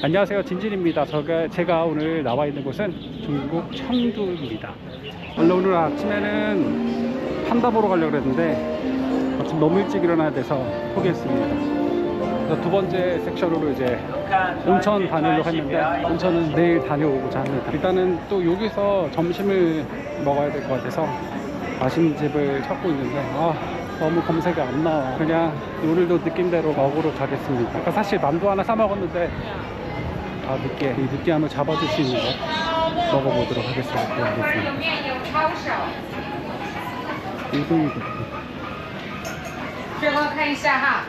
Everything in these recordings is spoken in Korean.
안녕하세요. 진진입니다. 제가 오늘 나와 있는 곳은 중국 청두입니다. 원래 오늘 아침에는 판다 보러 가려고 했는데 아침 너무 일찍 일어나야 돼서 포기했습니다. 두 번째 섹션으로 이제 온천 다니려고 했는데 온천은 내일 다녀오고자 합니다. 일단은 또 여기서 점심을 먹어야 될 것 같아서 맛있는 집을 찾고 있는데 아 너무 검색이 안 나와. 그냥 오늘도 느낌대로 먹으러 가겠습니다. 아까 사실 만두 하나 사 먹었는데 아 늦게 이 느끼함을 잡아줄 수 있는 거 먹어보도록 하겠습니다 这儿面有抄手， 일종이 最后看一下哈。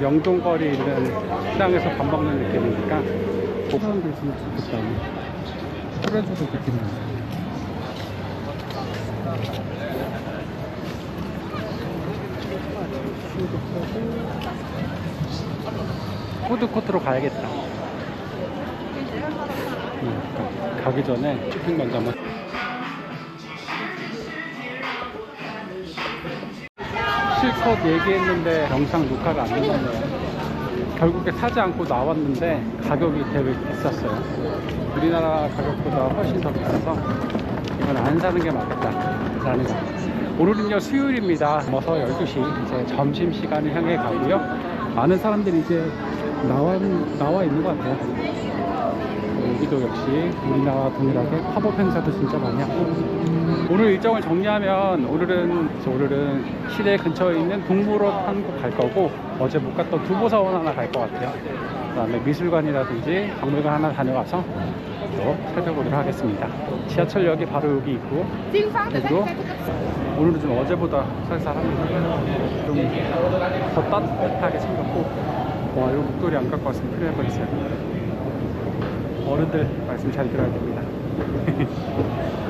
영동거리 있는 시장에서 밥 먹는 느낌이니까 사람들 있으면 좋겠다 풀어줘도 좋겠네 푸드코트로 가야겠다 음, 가- 가기 전에 쇼핑 먼저 한번 실컷 얘기했는데 영상 녹화가 안 되네요. 결국에 사지 않고 나왔는데 가격이 되게 비쌌어요. 우리나라 가격보다 훨씬 더 비싸서 이건 안 사는 게 맞겠다 라는 거. 오늘은요 수요일입니다. 넘어서 12시 이제 점심 시간을 향해 가고요. 많은 사람들이 이제 나와 나와 있는 것 같아요. 여기도 역시 우리나라 동일하게 팝업 행사도 진짜 많이 하고. 오늘 일정을 정리하면 오늘은 저 오늘은 시내 근처에 있는 동물원 한 곳 갈 거고 어제 못 갔던 두보사원 하나 갈 것 같아요. 그 다음에 미술관이라든지 박물관 하나 다녀와서 또 살펴보도록 하겠습니다. 지하철역이 바로 여기 있고 그리고 오늘은 좀 어제보다 쌀쌀합니다 좀 더 따뜻하게 생겼고 와 이거 목도리 안 갖고 왔으면 큰일 날 뻔했어요 어른들 말씀 잘 들어야 됩니다.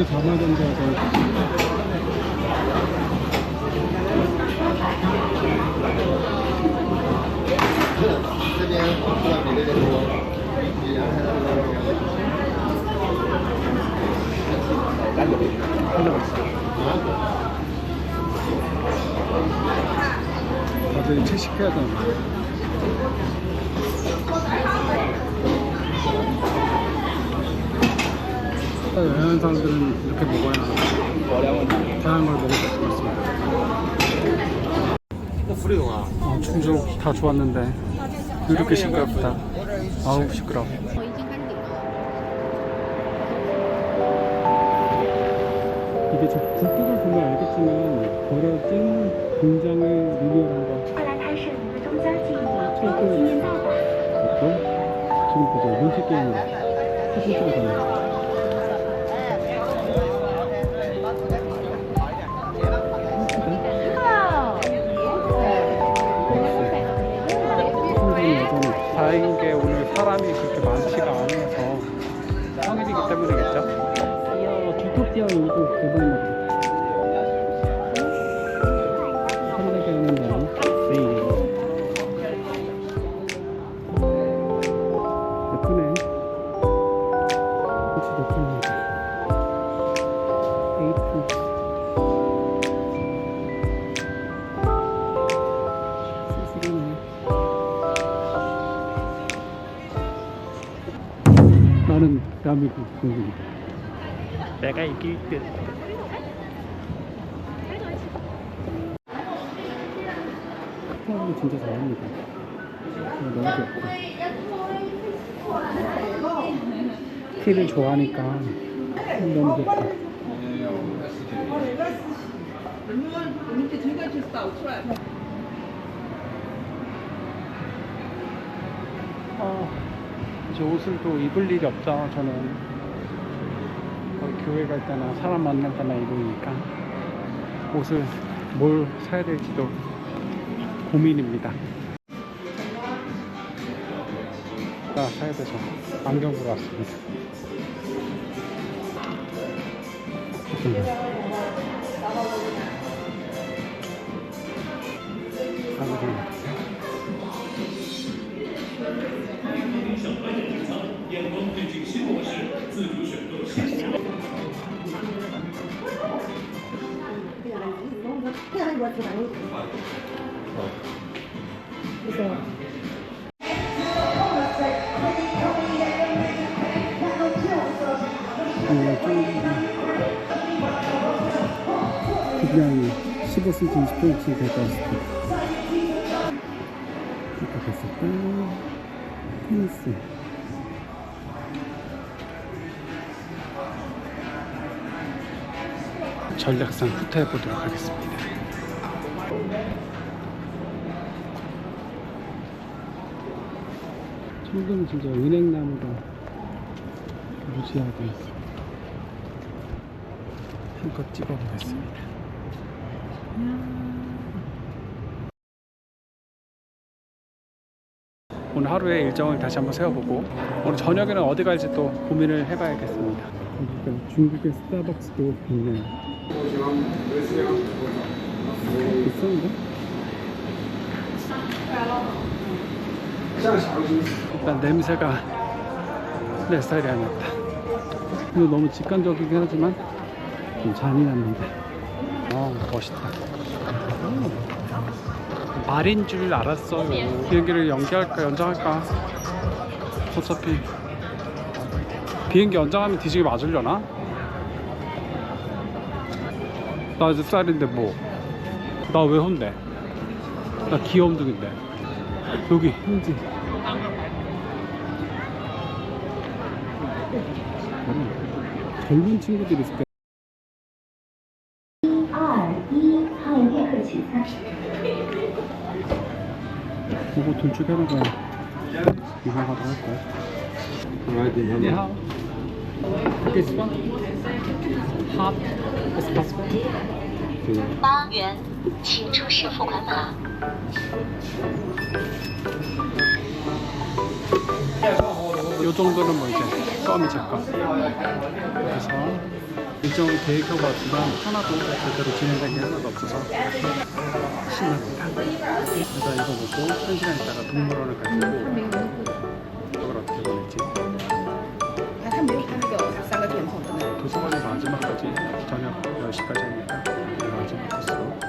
개 담아야 된다고. 다들 채식해야 되나? 여행하는 사람들은 이렇게 먹어야 다양한 걸 먹을 수 있습니다. 아, 충족 다 좋았는데 이렇게 시끄럽다. 아우 시끄러. 이게 저 국도를 보면 알겠지만 버려진 공장을 리뷰한다. 지금 보자, 눈치 게임으로. 사진 찍어가는 내가 이길 듯. 어, 진짜 잘합니다. 어, 너무 귀엽다. 티를 좋아하니까 너무 귀엽다. 어, 이제 옷을 또 입을 일이 없죠, 저는. 교회 갈 때나 사람 만날 때나 입으니까 옷을 뭘 사야 될지도 고민입니다. 아, 사야 돼서 안경 보러 왔습니다. 어떤가요? 가격이 어떠세요? 어, 좀 그냥 15cm, 20cm 될것 같습니다. 이렇게 때 테니스 전략상 후퇴해 보도록 하겠습니다. 천금 진짜 은행나무로 무지하게 한껏 찍어보겠습니다. 오늘 하루의 일정을 다시 한번 세워보고 오늘 저녁에는 어디 갈지 또 고민을 해봐야겠습니다. 그러니까 중국의 스타벅스도 있네요. 비싼데? 일단 냄새가 내 스타일이 아니었다. 근데 너무 직관적이긴 하지만 좀 잔인합니다. 어, 멋있다. 음. 말인 줄 알았어요. 비행기를 연기할까 연장할까? 어차피 비행기 연장하면 뒤지게 맞으려나? 나 이제 쌀인데 뭐 나 왜 혼내? 나 귀염둥인데 여기 힌지 젊은 친구들이 있을 때 이거 돈축 해놓은 거야 이상하다고 할 거야 你好。This one. Hot espresso. 八元，请出示付款码。 요 정도는 뭐 이제 껌이 제거. 그래서 일정을 계획하고 왔지만 하나도 제대로 진행된 게 하나도 없어서 신납니다. 그래서 이거 먹고 한 시간 있다가 동물원을 갈 거고 과자입니다. 아주 맛있어.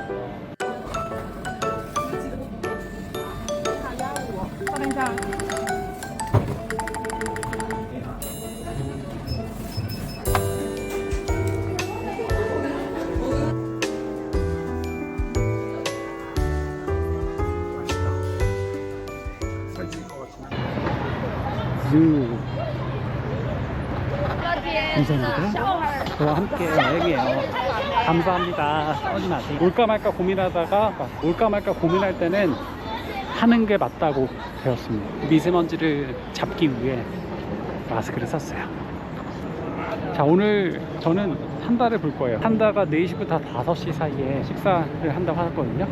유. 감사합니다. 저와 함께 여행이에요. 감사합니다. 싸우지 마세요. 올까 말까 고민하다가 올까 말까 고민할 때는 하는 게 맞다고 배웠습니다. 미세먼지를 잡기 위해 마스크를 썼어요. 자 오늘 저는 한다를 볼 거예요. 한다가 4시부터 5시 사이에 식사를 한다고 하거든요.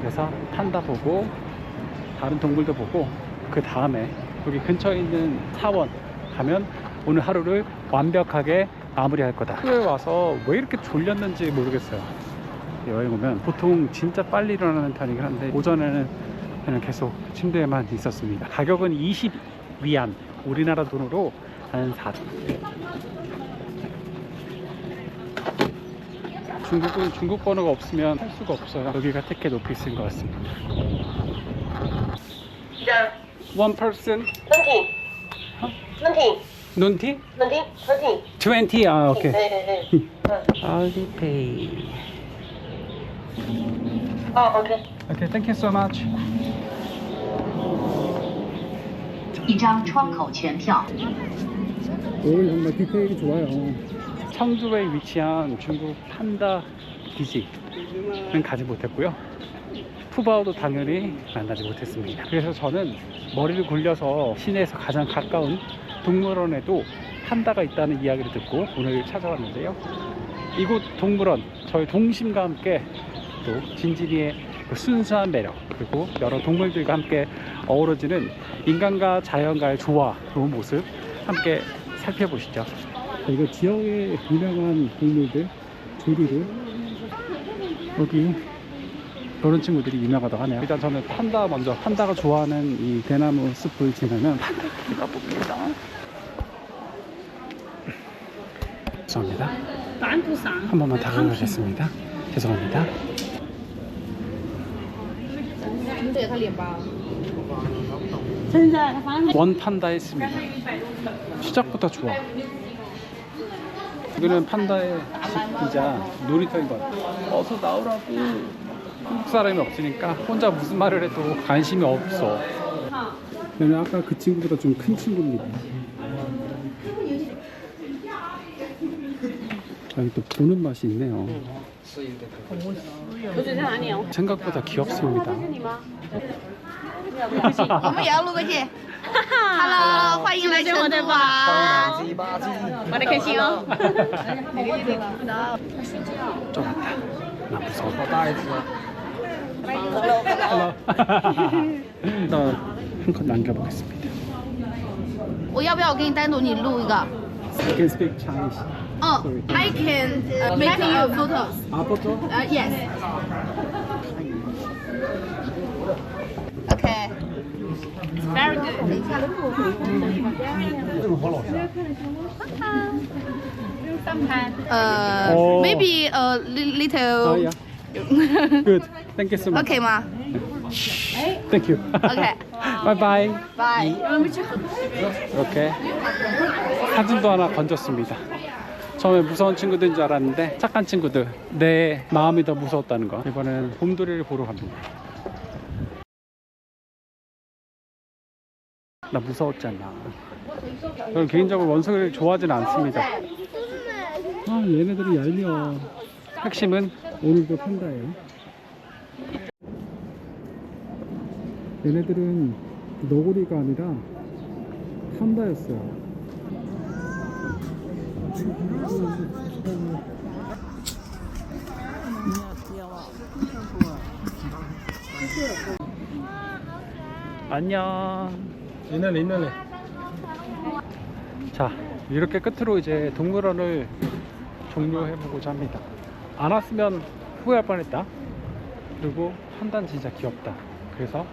그래서 한다 보고 다른 동물도 보고 그 다음에 여기 근처에 있는 사원 가면 오늘 하루를 완벽하게 마무리할 거다. 후에 와서 왜 이렇게 졸렸는지 모르겠어요. 여행 오면 보통 진짜 빨리 일어나는 편이긴 한데 오전에는 그냥 계속 침대에만 있었습니다. 가격은 20 위안. 우리나라 돈으로 한 4. 중국은 중국 번호가 없으면 할 수가 없어요. 여기가 티켓 오피스인 것 같습니다. yeah. 어? One 논티? 문디 천지 20, 아, 오케이. 네네네 알리페이. 哦 OK 오케이, thank you so much. 一张窗口全票 오늘 정말 디테일이 좋아요. 청두에 위치한 중국 판다 기지는 가지 못했고요. 푸바오도 당연히 만나지 못했습니다. 그래서 저는 머리를 굴려서 시내에서 가장 가까운 동물원에도 판다가 있다는 이야기를 듣고 오늘 찾아왔는데요. 이곳 동물원 저희 동심과 함께 또 진진이의 그 순수한 매력 그리고 여러 동물들과 함께 어우러지는 인간과 자연과의 조화 좋은 모습 함께 살펴보시죠. 이거 지역의 유명한 동물들 조류들 여기 그런 친구들이 유명하다고 하네요. 일단 저는 판다 먼저 판다가 좋아하는 이 대나무 숲을 지나면 판다를 가봅니다. 죄송합니다. 한 번만 다 가보겠습니다. 죄송합니다. 원 판다 했습니다. 시작부터 좋아. 여기는 판다의 집이자 놀이터인 것 같아. 어서 나오라고. 한국 사람이 없으니까 혼자 무슨 말을 해도 관심이 없어. 왜냐면 아까 그 친구보다 좀 큰 친구입니다. 여기 또 보는 맛이 있네요. 생각보다 귀엽습니다. 我们也要录个剧。Hello，欢迎来成都玩。玩的开心哦。 좀 왔다. 나 무서워. 일단 한컷 남겨보겠습니다. 我要不要我给你单独你录一个？ I can speak Chinese. 哦 I can make you photos. 아, 포토? Uh, yes. Okay. Very good. Uh, Oh. maybe a li- little. 아, 야. Good. Thank you so much. Okay 吗 Thank you. Okay. bye bye. Bye. 이렇게 사진도 하나 건졌습니다. 처음에 무서운 친구들인 줄 알았는데 착한 친구들. 내 마음이 더 무서웠다는 거. 이번엔 곰돌이를 보러 갑니다. 나 무서웠잖아. 저는 개인적으로 원숭이를 좋아하진 않습니다. 아, 얘네들이 얄미워. 핵심은 오늘도 판다예요. 얘네들은 너구리가 아니라 판다였어요. 안녕. 옛날에 옛날에 자, 이렇게 끝으로 이제 동물원을 종료해보고자 합니다. 안 왔으면 후회할 뻔했다. 그리고 판다는 진짜 귀엽다. 그래서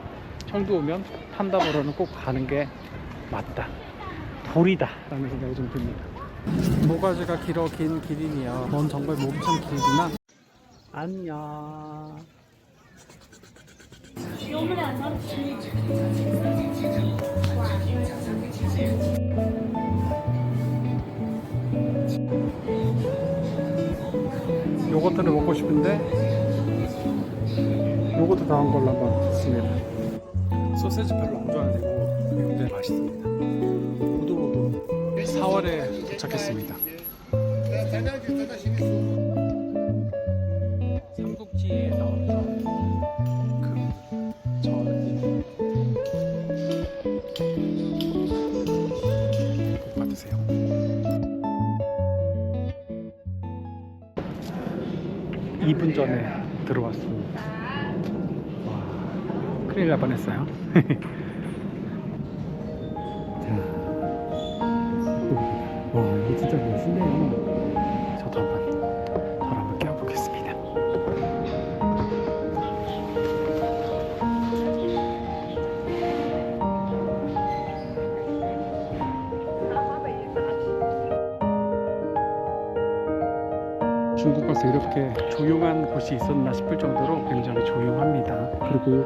청도 오면 판다 보러는 꼭 가는 게 맞다. 돌이다. 라는 생각이 좀 듭니다. 모가지가 길어 긴 기린이야. 넌 정말 몸참 길구나. 안녕. 요거트를 먹고 싶은데 요거트 다한 걸로 한번 먹습니다 소세지 별로 안 좋아하고 굉장히 맛있습니다 4월에 도착했습니다 삼국지에 나왔던 그 저는 복 받으세요 2분 전에 들어왔습니다. 와, 큰일 날 뻔했어요. 중국에서 이렇게 조용한 곳이 있었나 싶을 정도로 굉장히 조용합니다. 그리고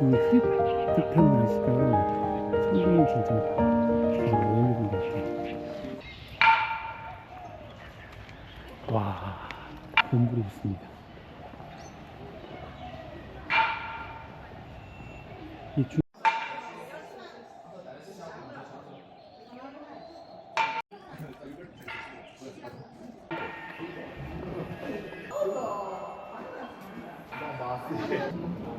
이 습한 날씨가 성공이 진짜 잘 어울리는 것 같아요. 와, 건물이 있습니다. 이 중... Yeah.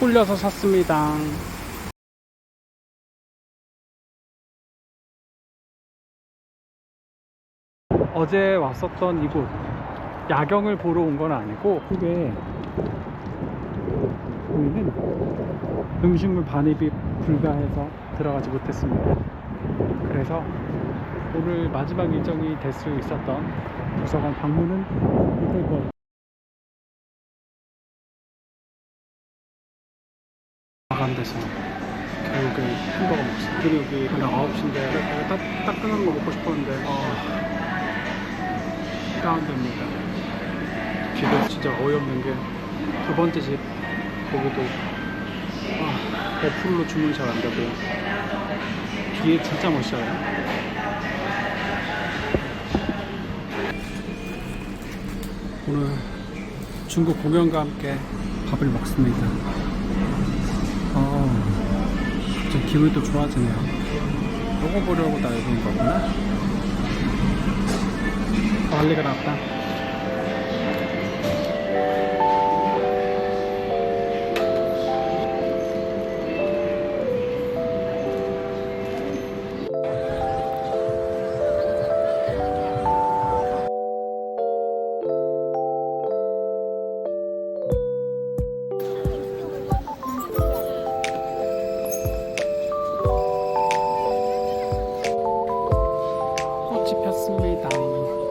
홀려서 샀습니다. 어제 왔었던 이곳 야경을 보러 온 건 아니고 그게 보이는 음식물 반입이 불가해서 들어가지 못했습니다. 그래서 오늘 마지막 일정이 될 수 있었던 도서관 방문은 못할 것마 감돼서 결국에 햄버거 먹었어요. 그리고 여기 그냥 9시인데 따, 따끈한 거 먹고 싶었는데 어, 다운됩니다. 뒤도 진짜 어이없는 게 두 번째 집 거기도 아, 100%로 주문이 잘안 되고요. 뒤에 진짜 멋있어요. 오늘 중국 공연과 함께 밥을 먹습니다. 기분이 또 좋아지네요. 요거 보려고 나 여기 온 거구나. 난리가 났다. 要是没答应。